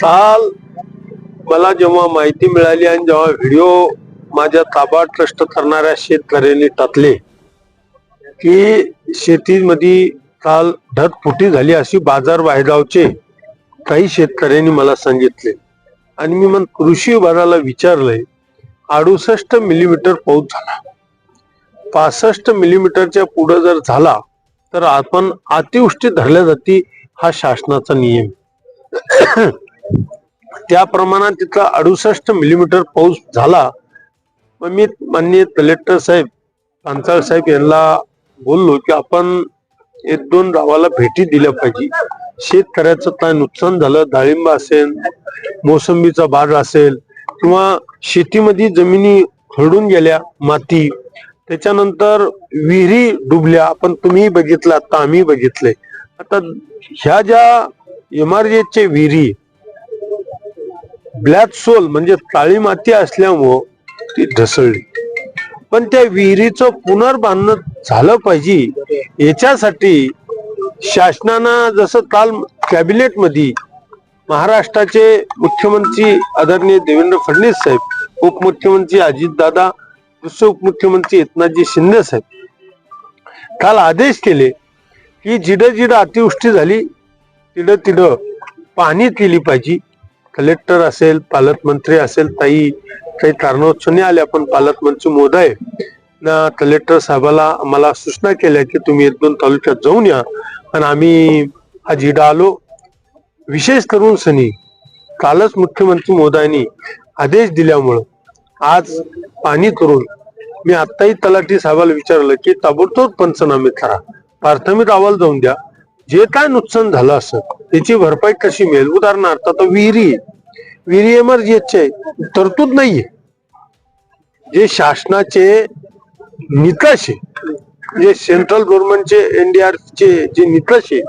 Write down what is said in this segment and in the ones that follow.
काल मला जेव्हा माहिती मिळाली आणि जेव्हा व्हिडिओ माझ्या ताबा ट्रस्ट करणाऱ्या शेतकऱ्यांनी टाकले की शेतीमध्ये काल ढगफुटी झाली अशी बाजार वायगावचे काही शेतकऱ्यांनी मला सांगितले. आणि मी मग कृषी विभागाला विचारलंय अडुसष्ट मिलीमीटर पाऊस झाला. पासष्ट मिलीमीटरच्या पुढे जर झाला तर आपण अतिवृष्टी धरल्या जाती हा शासनाचा नियम. त्या प्रमाणात तिथला अडुसष्ट मिलीमीटर पाऊस झाला. मग मी माननीय कलेक्टर साहेब पांचाळ साहेब यांना बोललो की आपण एक दोन गावाला भेटी दिल्या पाहिजे. शेतकऱ्याचं काय नुकसान झालं डाळिंब असेल मोसंबीचा बाग असेल किंवा शेतीमध्ये जमिनी खरडून गेल्या माती त्याच्यानंतर विहिरी डुबल्या आपण तुम्ही बघितलं आता आम्ही बघितले. आता ह्या ज्या एमआरजेचे विहिरी ब्लॅक सोल म्हणजे काळी माती असल्यामुळं ती ढसळली. पण त्या विहिरीचं पुनर्बांधन झालं पाहिजे याच्यासाठी शासनानं जसं काल कॅबिनेटमध्ये महाराष्ट्राचे मुख्यमंत्री आदरणीय देवेंद्र फडणवीस साहेब उपमुख्यमंत्री अजितदादा उपमुख्यमंत्री एकनाथजी शिंदे साहेब काल आदेश केले की जिडं जिडं अतिवृष्टी झाली तिडं तिडं पाहणी केली पाहिजे. कलेक्टर असेल पालकमंत्री असेल ताई काही कारणास्तव आल्या पण पालकमंत्री मोदय ना कलेक्टर साहेबाला आम्हाला सूचना केल्या की तुम्ही एक दोन तालुक्यात जाऊन या. आणि आम्ही हा जिडा आलो. विशेष करून सनी कालच मुख्यमंत्री मोदयांनी आदेश दिल्यामुळं आज पाणी करून मी आत्ताही तलाठी साहेबाला विचारलं की ताबडतोब पंचनामे करा. प्राथमिक अहवाल जाऊन द्या. जे काय नुकसान झालं असं त्याची भरपाई कशी मिळेल? उदाहरणार्थ आता विहिरी विहिरी एमर्जन्सी आहे. तरतूद नाहीये. जे शासनाचे निकष आहे जे सेंट्रल गव्हर्नमेंटचे एनडीआर चे जे निकष आहे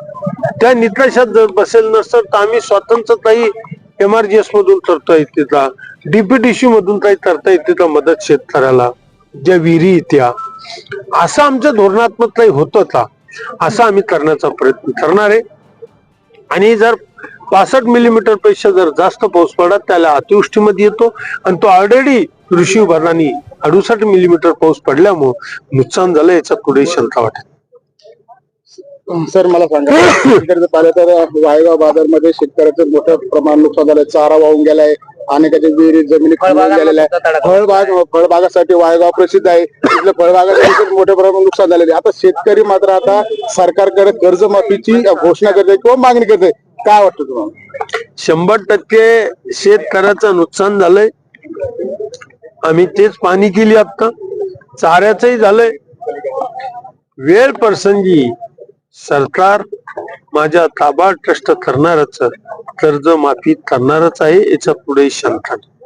त्या निकषात जर बसेल नसतं तर आम्ही स्वतंत्र काही एमआरजीएस मधून करता येते का? मधून काही करता येते का मदत शेतकऱ्याला? ज्या विहिरी त्या असं आमच्या धोरणात्मक काही होतं का? असं आम्ही करण्याचा प्रयत्न करणार आहे. आणि जर पासष्ट मिलीमीटरपेक्षा जर जास्त पाऊस पडला त्याला अतिवृष्टीमध्ये येतो. आणि तो ऑलरेडी ऋषी भरणानी अडुसष्ट मिलीमीटर पाऊस पडल्यामुळे नुकसान झालं याच्यात कुठेही शंका वाटत सर मला सांगा. पाहिलं तर वायगाव बाजारमध्ये शेतकऱ्याचं मोठं प्रमाण नुकसान झालंय. चारा वाहून गेलाय अनेकाच्या विहिरी जमिनी खणून गेलेल्या आहे फळबाग फळबागासाठी वायगाव प्रसिद्ध आहे. तिथल्या फळबागासाठी मोठ्या प्रमाणात नुकसान झालेले आहे. आता शेतकरी मात्र आता सरकारकडे कर्जमाफीची घोषणा करते किंवा मागणी करते काय वाटतं तुम्हाला? शंभर टक्के शेतकऱ्याचं नुकसान झालंय. आम्ही तेच पाणी केली आता. चाऱ्याचंही झालंय. वेळ प्रसंगी सरकार माझ्या ताबा ट्रस्ट करणारच कर्ज माफी करणारच आहे याच्यापुढे शंका नाही.